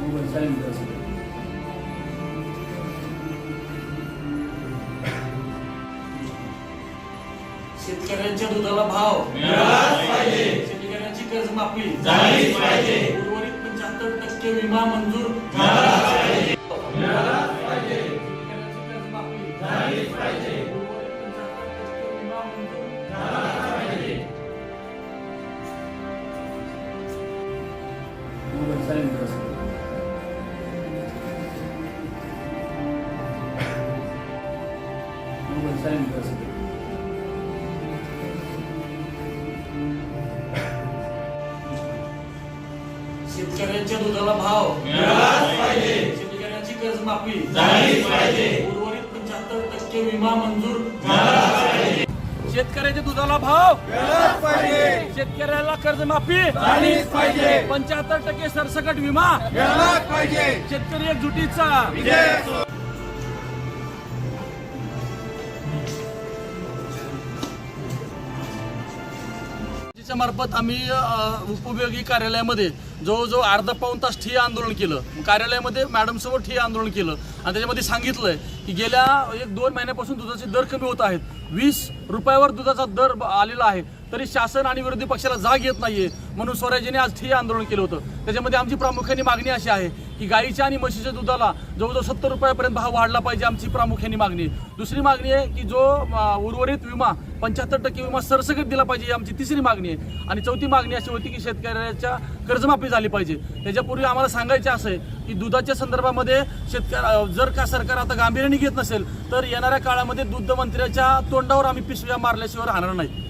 Mobile silent करा सगळं. शेतकऱ्यांच्या दुधाला भाव. शेतकऱ्यांची कर्जमाफी उर्वरित पंच्याहत्तर टक्के विमा मंजूर. उर्वरित 75% विमा मंजूर मोबाईल सायलेंट करा सगळं. मोबाईल सायलेंट करा सगळं. शेतकऱ्यांच्या दुधाला भाव शेतकऱ्यांची कर्जमाफी उर्वरित पंच्याहत्तर टक्के विमा मंजूर शेतकऱ्याच्या दुधाला भाव. शेतकऱ्याला कर्जमाफी. पंच्याहत्तर टक्के सरसकट विमा. शेतकरी एकजुटीचा. च्या मार्फत आम्ही उपयोगी कार्यालयामध्ये जवळजवळ अर्धा पाऊण तास ठिय्या आंदोलन केलं. कार्यालयामध्ये मॅडमसोबत ठिय्या आंदोलन केलं. आणि त्याच्यामध्ये सांगितलंय की गेल्या एक दोन महिन्यापासून दुधाचे दर कमी होत आहेत. वीस रुपयावर दुधाचा दर ब- आलेला आहे. तरी शासन आणि विरोधी पक्षाला जाग येत नाहीये. म्हणून स्वराज्याने आज ठिय्या आंदोलन केलं होतं. त्याच्यामध्ये आमची प्रामुख्याने मागणी अशी आहे की गाईच्या आणि म्हशीच्या दुधाला जवळजवळ सत्तर रुपयापर्यंत भाव वाढला पाहिजे आमची प्रामुख्याने मागणी. आहे. दुसरी मागणी आहे की जो उर्वरित विमा पंच्याहत्तर टक्के विमा सरसकट दिला पाहिजे ही आमची तिसरी मागणी आहे. आणि चौथी मागणी अशी होती की शेतकऱ्याच्या कर्जमाफी झाली पाहिजे. त्याच्यापूर्वी आम्हाला सांगायचं असं आहे की दुधाच्या संदर्भामध्ये शेतकऱ्या जर का सरकार आता गांभीर्याने घेत नसेल तर येणाऱ्या काळामध्ये दुग्ध मंत्र्याच्या तोंडावर आम्ही पिशव्या मारल्याशिवाय राहणार नाही.